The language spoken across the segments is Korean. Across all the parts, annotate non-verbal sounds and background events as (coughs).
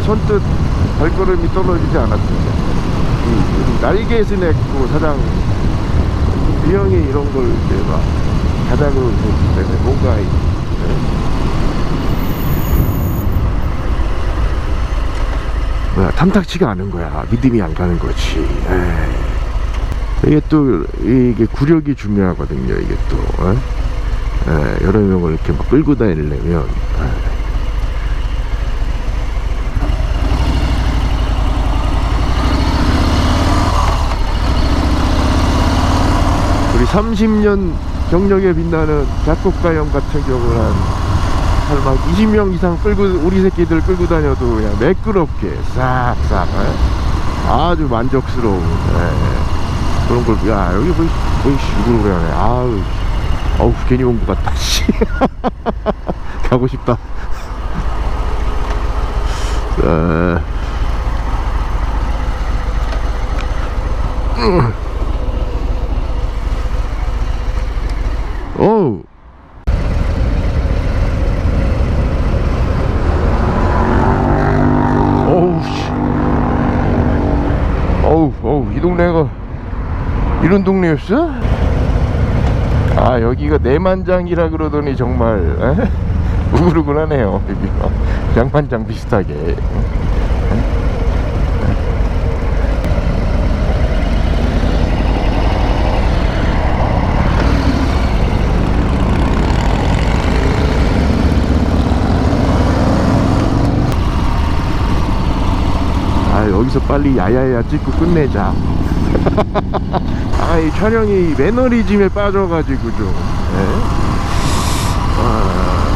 선뜻 발걸음이 떨어지지 않았습니다. 이, 이 날개에서 냈고 사장 비형이 이런 걸 이제 막 줬기 때문에 뭔가 이- 뭐야 탐탁치가 않은 거야 믿음이 안 가는 거지 에이. 이게 또 이게 구력이 중요하거든요 이게 또 어? 에, 여러 명을 이렇게 막 끌고 다니려면 에이. 우리 30년 경력에 빛나는 작곡가 형 같은 경우는 한, 막 20명 이상 끌고, 우리 새끼들 끌고 다녀도 그냥 매끄럽게 싹싹, 에? 아주 만족스러운, 에, 그런 걸, 야, 여기 뭐, 이걸 그러네. 아우, 씨. 어우, 괜히 온 것 같다, 씨. (laughs) 가고 싶다. 에, (laughs) 어우. 어우, 씨. 어우, 어우, 이 동네가 이런 동네였어? 아, 여기가 내만장이라 그러더니 정말, 에? (laughs) 우글우글하네요, 여기가. 양만장 비슷하게. 아 여기서 빨리 야야야 찍고 끝내자 (laughs) 아 이 촬영이 매너리즘에 빠져가지고 좀 예? 아,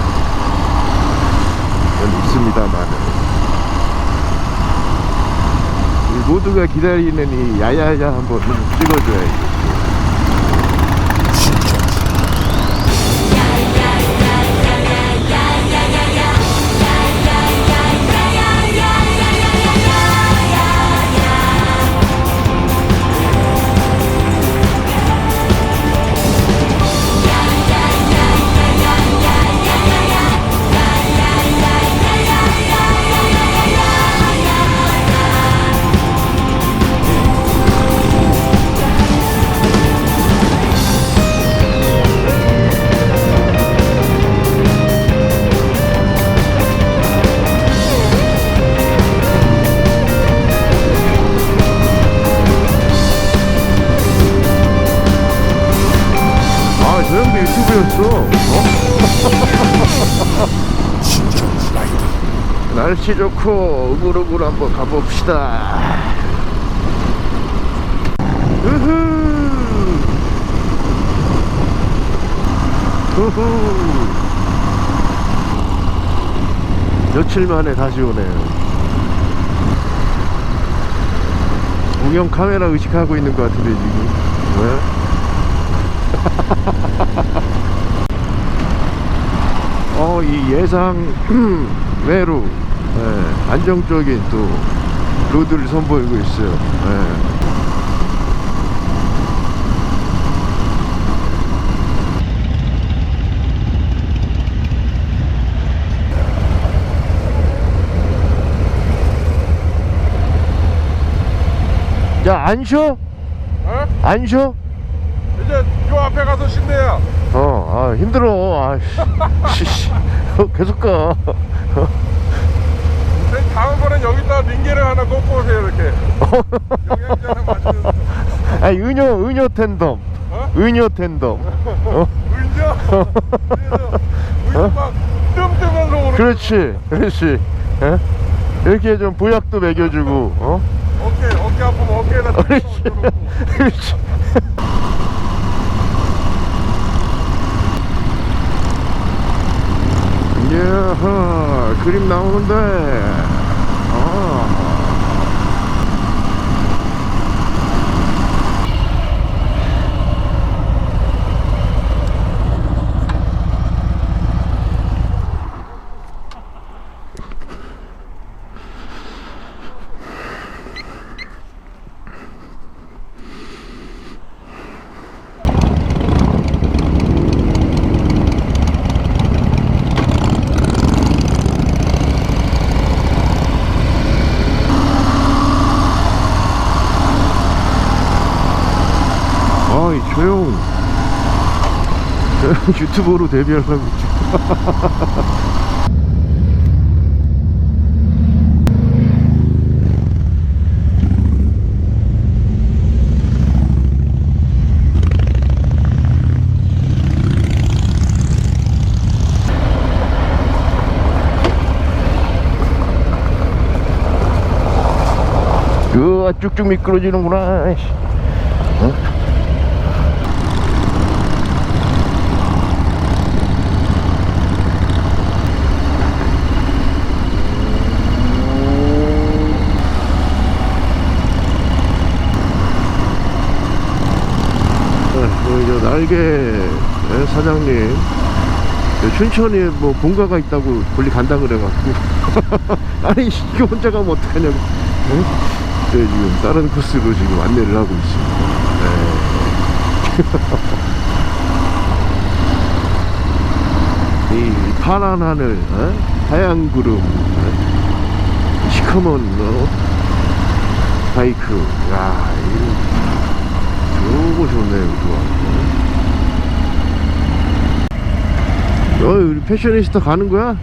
좀 있습니다만 모두가 기다리는 이 야야야 한번 좀 (laughs) 찍어줘야지 날씨 좋고 우글우글 한번 가봅시다. 우후! 우후! 며칠 만에 다시 오네요. 우영 카메라 의식하고 있는 것 같은데 지금. 왜? (laughs) 어, 이 예상 (clears throat) 외로 예, 안정적인 또 로드를 선보이고 있어요. 예. 야, 안 쉬어? 어? 안 쉬어? 이제 요 앞에 가서 쉰대요. 어, 아, 힘들어. 아, 씨, (laughs) 씨, 어, 계속 가. (laughs) 다음번엔 여기다 링게를 하나 꽂고 오세요 이렇게. 영양제 하나 맞으면서. 아, 은효, 은효 텐덤. 어? 은효 텐덤. 어? 울죠? 그래서 울막 뜸뜨면서 오는. 그렇지, 그렇지. 예? 이렇게 좀 보약도 먹여주고, 어? 어깨 어깨 아프면 어깨에다 (laughs) 그렇지, 그렇지. 이야, 그림 나오는데. 아. (laughs) 유튜버로 데뷔하려고 지금 으아 쭉쭉 미끄러지는구나? 어, 날개 예, 사장님 저 춘천에 뭐 본가가 있다고 멀리 간다 그래갖고 (laughs) 아니 이거 혼자 가면 어떡하냐고 응? 네, 지금 다른 코스로 지금 안내를 하고 있습니다 네. (laughs) 이 파란 하늘 어? 하얀 구름 어? 시커먼 어? 바이크 야 이거 좋네 좋아 어, 우리 패셔니스타 가는 거야?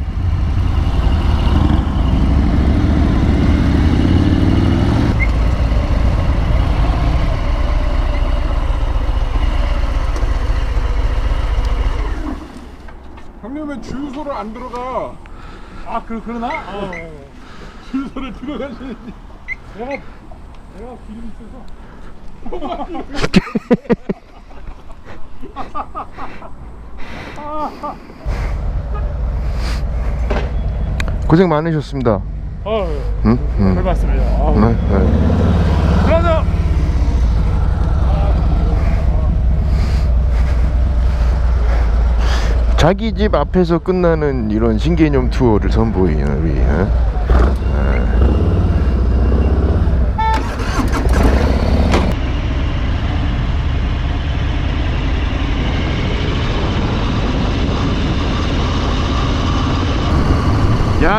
형님 왜 주유소를 안 들어가? 아, 그, 그러나? 어. 주소를 들어가셔야지. 내가, 내가 기름 있어서. (laughs) (laughs) (laughs) 고생 많으셨습니다 어, 응? 응. 별. 아, 네, 네. 들어가자! 자기 집 앞에서 끝나는 이런 신개념 투어를 선보이는 우리 어?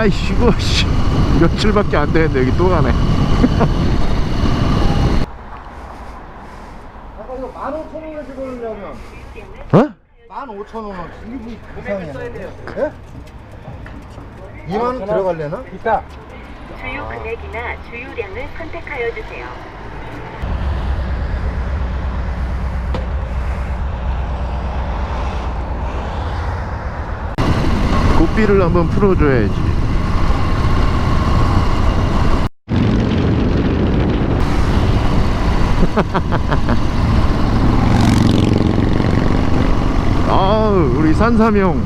어. 야 이거 씨 며칠밖에 안 되는데 여기 또 가네 아까 이거 15,000원을 집어넣으려면 어? 15,000원 이게 이상해 예? 2만 원 들어갈래나? 이따 주유 금액이나 주유량을 선택하여 주세요. 고삐를 한번 풀어줘야지 (laughs) 아우 우리 산삼형.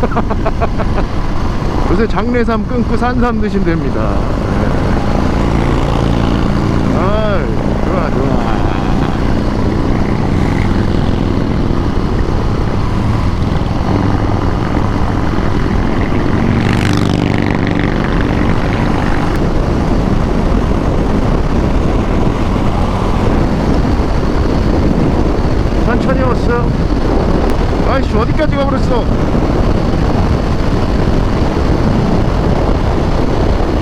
(laughs) 요새 장례삼 끊고 산삼 드시면 됩니다 아 좋아 좋아 천천히 왔어. 아이씨 어디까지 가버렸어?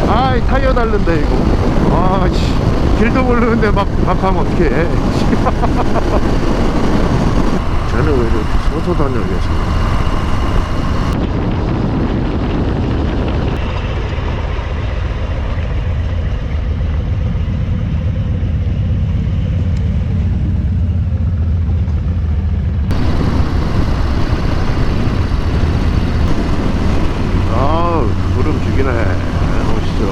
아이 타이어 달른다 이거. 아씨 길도 모르는데 막, 막 가면 어떡해. (laughs) 쟤는 왜 이렇게 서서 다녀 계속 아우 구름 죽이네 오시죠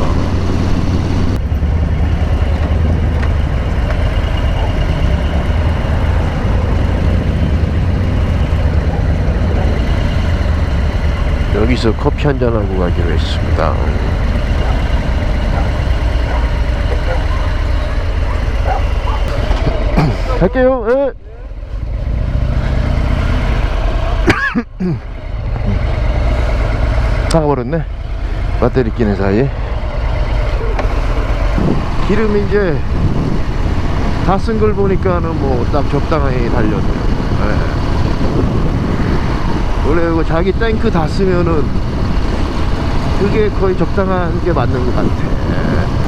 여기서 커피 한 잔하고 가기로 했습니다. (coughs) 갈게요. 예. (coughs) 사가버렸네. 배터리 끼는 사이에. 기름 이제 다 쓴 걸 보니까는 뭐 딱 적당히 달렸네요 예. 원래 이거 자기 탱크 다 쓰면은 그게 거의 적당한 게 맞는 것 같아. 예.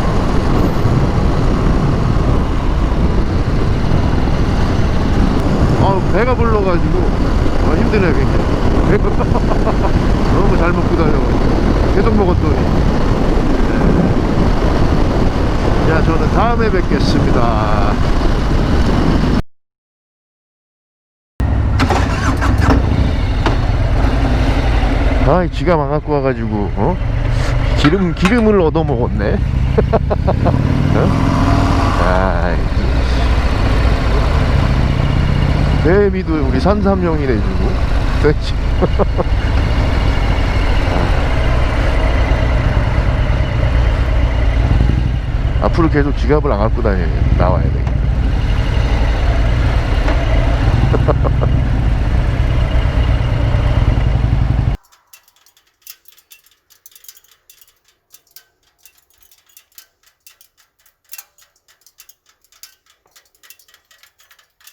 배가 불러가지고. 어, 힘드네 굉장히 (laughs) 너무 잘 먹고 다녀 계속 먹었더니. 네. 자 저는 다음에 뵙겠습니다 아 쥐가 망갖고 와가지고 어? 기름, 기름을 얻어먹었네. (laughs) 어? 대미도 우리 산삼용이 내주고 그렇지 앞으로 계속 지갑을 안 갖고 다녀야 나와야 돼. (laughs)